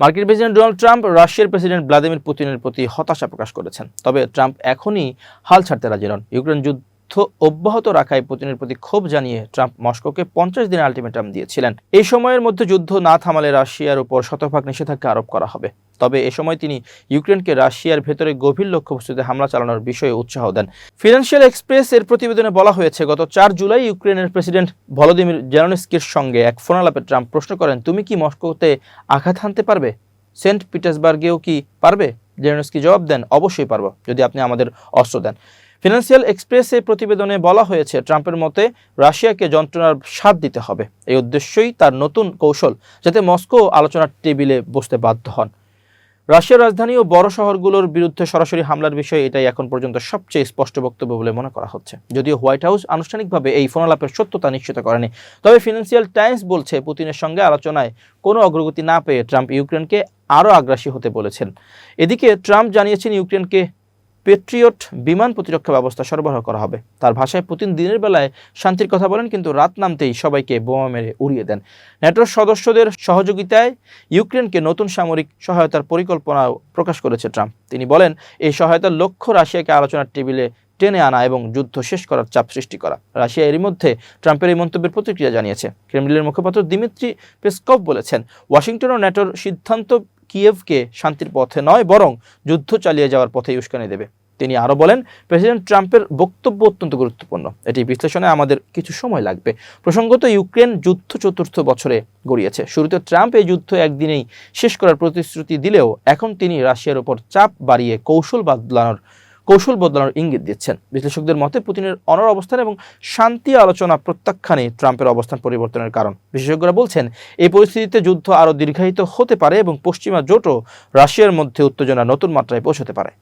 মার্কিন president Donald Trump রাশিয়ার president Vladimir পুতিনের প্রতি হতাশা প্রকাশ করেছেন। তবে ট্রাম্প এখনই হাল ছাড়তে রাজি নন। ইউক্রেন যুদ্ধ অব্যাহত রাখায় পুতিনের প্রতি ক্ষোভ জানিয়ে ট্রাম্প মস্কোকে পঞ্চাশ দিনের আলটিমেটাম দিয়েছিলেন। এই সময়ের মধ্যে যুদ্ধ না থামালে রাশিয়ার উপর শতভাগ নিষেধাজ্ঞা আরোপ করা হবে। তবে এ সময় তিনি ইউক্রেনকে রাশিয়ার ভেতরে গভীর লক্ষ্যবস্তুতে হামলা চালানোর বিষয়ে উৎসাহ দেন। ফিনান্সিয়াল এক্সপ্রেস এর প্রতিবেদনে বলা হয়েছে, গত চার জুলাই ইউক্রেনের প্রেসিডেন্ট ভলোদিমির জেলনস্কির সঙ্গে এক ফোনালাপে ট্রাম্প প্রশ্ন করেন, তুমি কি মস্কোতে আঘাত হানতে পারবে? সেন্ট পিটার্সবার্গেও কি পারবে? জেলনস্কি জবাব দেন, অবশ্যই পারব, যদি আপনি আমাদের অস্ত্র দেন। ফিনান্সিয়াল এক্সপ্রেসে প্রতিবেদনে বলা হয়েছে, ট্রাম্পের মতে রাশিয়াকে যন্ত্রণার স্বাদ দিতে হবে। এই উদ্দেশ্যই তার নতুন কৌশল যাতে মস্কো আলোচনার টেবিলে বসতে বাধ্য হন। রাশিয়ার রাজধানী ও বড় শহরগুলোর বিরুদ্ধে সরাসরি হামলার বিষয়ে এটাই এখন পর্যন্ত সবচেয়ে স্পষ্ট বক্তব্য বলে মনে করা হচ্ছে। যদিও হোয়াইট হাউস আনুষ্ঠানিকভাবে এই ফোনালাপের সত্যতা নিশ্চিত করেনি। তবে ফিনান্সিয়াল টাইমস বলছে, পুতিনের সঙ্গে আলোচনায় কোনো অগ্রগতি না পেয়ে ট্রাম্প ইউক্রেনকে আরও আগ্রাসী হতে বলেছেন। এদিকে ট্রাম্প জানিয়েছেন ইউক্রেনকে পেট্রিয়ট বিমান প্রতিরক্ষা ব্যবস্থা সরবরাহ করা হবে। তার ভাষায় পুতিন দিনের বেলায় শান্তির কথা বলেন, কিন্তু রাত নামতেই সবাইকে বোমা মেরে উড়িয়ে দেন। ন্যাটোর সদস্যদের সহযোগিতায় ইউক্রেনকে নতুন সামরিক সহায়তার পরিকল্পনা প্রকাশ করেছে ট্রাম্প। তিনি বলেন, এই সহায়তার লক্ষ্য রাশিয়াকে আলোচনার টেবিলে টেনে আনা এবং যুদ্ধ শেষ করার চাপ সৃষ্টি করা। রাশিয়া এরই মধ্যে ট্রাম্পের এই মন্তব্যের প্রতিক্রিয়া জানিয়েছে। ক্রেমলিনের মুখপাত্র দিমিত্রি পেসকভ বলেছেন ওয়াশিংটন ও ন্যাটোর সিদ্ধান্ত কিয়েভকে শান্তির পথে নয়, বরং যুদ্ধ চালিয়ে যাওয়ার পথে উস্কানি দেবে। তিনি আরও বলেন, প্রেসিডেন্ট ট্রাম্পের বক্তব্য অত্যন্ত গুরুত্বপূর্ণ। এটি বিশ্লেষণে আমাদের কিছু সময় লাগবে। প্রসঙ্গত, ইউক্রেন যুদ্ধ চতুর্থ বছরে গড়িয়েছে। শুরুতে ট্রাম্প এই যুদ্ধ একদিনেই শেষ করার প্রতিশ্রুতি দিলেও এখন তিনি রাশিয়ার ওপর চাপ বাড়িয়ে কৌশল বদলানোর কৌশল বদলানোর ইঙ্গিত দিচ্ছেন। বিশ্লেষকদের মতে, পুতিনের অনর অবস্থান এবং শান্তি আলোচনা প্রত্যাখ্যানে ট্রাম্পের অবস্থান পরিবর্তনের কারণ। বিশেষজ্ঞরা বলছেন, এই পরিস্থিতিতে যুদ্ধ আরও দীর্ঘায়িত হতে পারে এবং পশ্চিমা জোটও রাশিয়ার মধ্যে উত্তেজনা নতুন মাত্রায় পৌঁছতে পারে।